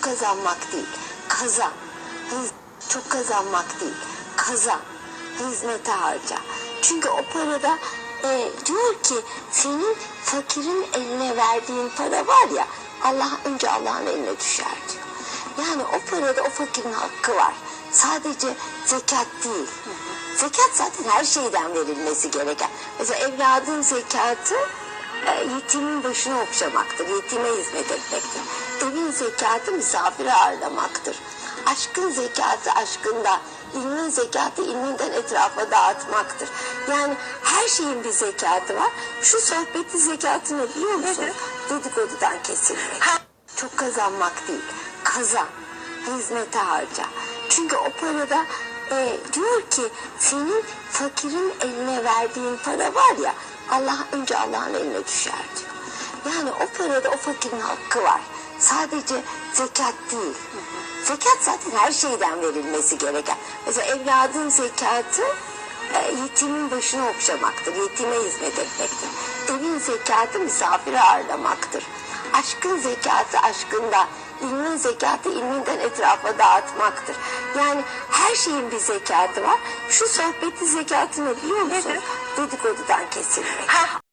kazanmak değil, kazan. Hiz- Çok kazanmak değil, kazan. Hizmete harca. Çünkü o parada e, diyor ki senin fakirin eline verdiğin para var ya Allah önce Allah'ın eline düşer diyor. Yani o parada o fakirin hakkı var. Sadece zekat değil. Zekat zaten her şeyden verilmesi gereken. Mesela evladın zekatı e, yetimin başına okşamaktır. Yetime hizmet etmektir. Evin zekatı misafiri ağırlamaktır. Aşkın zekatı aşkında, ilmin zekatı ilminden etrafa dağıtmaktır. Yani her şeyin bir zekatı var. Şu sohbetin zekatı ne biliyor musunuz? Dedikodudan kesilmek. Çok kazanmak değil, kazan. Hizmete harca. Çünkü o parada e, diyor ki senin fakirin eline verdiğin para var ya Allah önce Allah'ın eline düşer diyor. Yani o parada o fakirin hakkı var. Sadece zekat değil. Zekat zaten her şeyden verilmesi gereken. Mesela evladın zekatı e, yetimin başına okşamaktır. Yetime hizmet etmektir. Evin zekatı misafiri ağırlamaktır. Aşkın zekatı aşkında, ilmin zekatı ilminden etrafa dağıtmaktır. Yani her şeyin bir zekatı var. Şu sohbetin zekatı ne biliyor musun? Dedikodudan kesilmek.